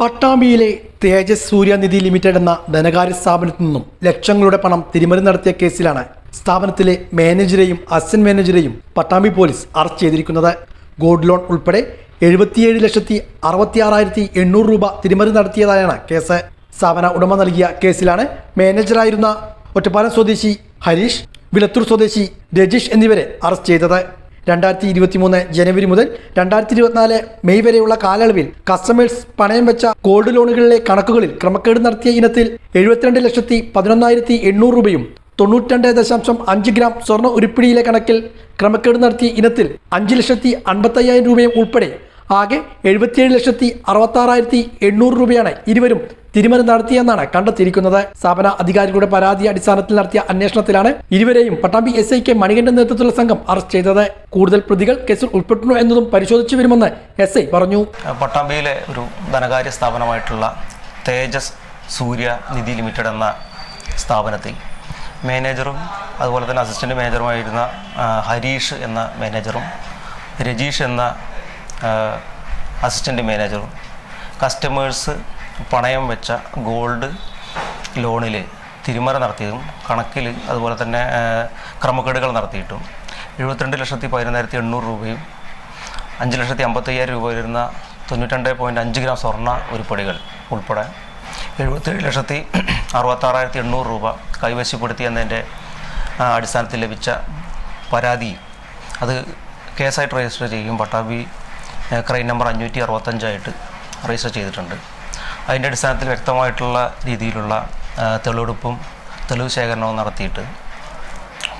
പട്ടാമ്പിയിലെ തേജസ് സൂര്യനിധി limited എന്ന ധനകാര്യ സ്ഥാപനത്തിൽ നിന്നും ലക്ഷങ്ങളുടെ പണം തിരിമറി നടത്തിയ കേസിലാണ് സ്ഥാപനത്തിലെ മാനേജരെയും അസിസ്റ്റന്റ് മാനേജരെയും പട്ടാമ്പി പോലീസ് അറസ്റ്റ് ചെയ്തിരിക്കുന്നത്. ഗോൾഡ് ലോൺ ഉൾപ്പെടെ എഴുപത്തിയേഴ് ലക്ഷത്തി അറുപത്തി ആറായിരത്തി എണ്ണൂറ് രൂപ തിരിമറി നടത്തിയതായാണ് കേസ്. സ്ഥാപന ഉടമ നൽകിയ കേസിലാണ് മാനേജറായിരുന്ന ഒറ്റപ്പാലം സ്വദേശി ഹരീഷ് വിലത്തൂർ സ്വദേശി രജീഷ് എന്നിവരെ അറസ്റ്റ് ചെയ്തത്. രണ്ടായിരത്തി ഇരുപത്തി മൂന്ന് ജനുവരി മുതൽ രണ്ടായിരത്തി ഇരുപത്തിനാല് മെയ് വരെയുള്ള കാലയളവിൽ കസ്റ്റമേഴ്സ് പണയം വെച്ച ഗോൾഡ് ലോണുകളിലെ കണക്കുകളിൽ ക്രമക്കേട് നടത്തിയ ഇനത്തിൽ എഴുപത്തിരണ്ട് ലക്ഷത്തി പതിനൊന്നായിരത്തി എണ്ണൂറ് രൂപയും തൊണ്ണൂറ്റിരണ്ട് ദശാംശം അഞ്ച് ഗ്രാം സ്വർണ ഉരുപ്പിടിയിലെ കണക്കിൽ ക്രമക്കേട് നടത്തിയ ഇനത്തിൽ അഞ്ച് ലക്ഷത്തി അൻപത്തയ്യായിരം രൂപയും ഉൾപ്പെടെ ആകെ എഴുപത്തിയേഴ് ലക്ഷത്തി അറുപത്താറായിരത്തി എണ്ണൂറ് രൂപയാണ് ഇരുവരും തിരിമറി നടത്തിയെന്നാണ് കണ്ടെത്തിയിരിക്കുന്നത്. സ്ഥാപന അധികാരികളുടെ പരാതി അടിസ്ഥാനത്തിൽ നടത്തിയ അന്വേഷണത്തിലാണ് ഇരുവരെയും Pattambi S I K Manikandan നേതൃത്വത്തിലുള്ള സംഘം അറസ്റ്റ് ചെയ്തത്. കൂടുതൽ പ്രതികൾ കേസിൽ ഉൾപ്പെട്ടിരുന്നു എന്നതും പരിശോധിച്ചു വരുമെന്ന് എസ് ഐ പറഞ്ഞു. പട്ടാമ്പിയിലെ ഒരു ധനകാര്യ സ്ഥാപനമായിട്ടുള്ള തേജസ് സൂര്യ നിധി ലിമിറ്റഡ് എന്ന സ്ഥാപനത്തിൽ മാനേജറും അതുപോലെ തന്നെ അസിസ്റ്റന്റ് മാനേജറുമായിരുന്ന ഹരീഷ് എന്ന മാനേജറും രജീഷ് എന്ന അസിസ്റ്റന്റ് മാനേജറും കസ്റ്റമേഴ്സ് പണയം വെച്ച ഗോൾഡ് ലോണിൽ തിരിമറി നടത്തിയതും കണക്കിൽ അതുപോലെ തന്നെ ക്രമക്കേടുകൾ നടത്തിയിട്ടും എഴുപത്തിരണ്ട് ലക്ഷത്തി പതിനൊന്നായിരത്തി എണ്ണൂറ് രൂപയും അഞ്ച് ലക്ഷത്തി അമ്പത്തയ്യായിരം രൂപ വരുന്ന തൊണ്ണൂറ്റിരണ്ട് പോയിന്റ് അഞ്ച് ഗ്രാം സ്വർണ ഉരുപ്പടികൾ ഉൾപ്പെടെ എഴുപത്തേഴ് ലക്ഷത്തി അറുപത്താറായിരത്തി എണ്ണൂറ് രൂപ കൈവശപ്പെടുത്തി എന്നതിന്റെ അടിസ്ഥാനത്തിൽ ലഭിച്ച പരാതി അത് കേസായിട്ട് രജിസ്റ്റർ ചെയ്യും പട്ടാമ്പി ആ, ക്രൈം നമ്പർ അഞ്ഞൂറ്റി അറുപത്തഞ്ചായിട്ട് രജിസ്റ്റർ ചെയ്തിട്ടുണ്ട്. അതിന്റെ അടിസ്ഥാനത്തിൽ വ്യക്തമായിട്ടുള്ള രീതിയിലുള്ള തെളിവെടുപ്പും തെളിവ് ശേഖരണവും നടത്തിയിട്ട്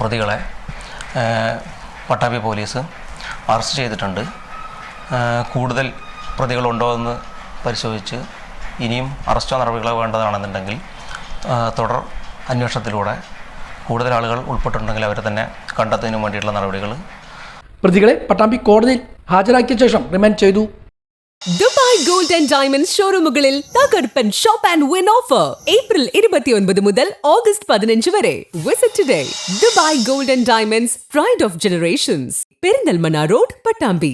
പ്രതികളെ പട്ടാമ്പി പോലീസ് അറസ്റ്റ് ചെയ്തിട്ടുണ്ട്. കൂടുതൽ പ്രതികളുണ്ടോ എന്ന് പരിശോധിച്ച് ഇനിയും അറസ്റ്റോ നടപടികളോ വേണ്ടതാണെന്നുണ്ടെങ്കിൽ തുടർ അന്വേഷണത്തിലൂടെ കൂടുതൽ ആളുകൾ ഉൾപ്പെട്ടിട്ടുണ്ടെങ്കിൽ അവരെ തന്നെ കണ്ടെത്തുന്നതിന് വേണ്ടിയിട്ടുള്ള നടപടികൾ പ്രതികളെ പട്ടാമ്പി കോടതിയിൽ ഹാജരാക്കിയ ശേഷം റിമാൻഡ് ചെയ്തു. ദുബായ് ഗോൾഡ് ആൻഡ് ഡയമണ്ട്സ് ഷോറൂമുകളിൽ തകർപ്പൻ shop and win offer. April ഇരുപത്തിയൊൻപത് മുതൽ ഓഗസ്റ്റ് പതിനഞ്ച് വരെ. Visit today Dubai gold and diamonds pride of generations Perinthalmanna road Pattambi.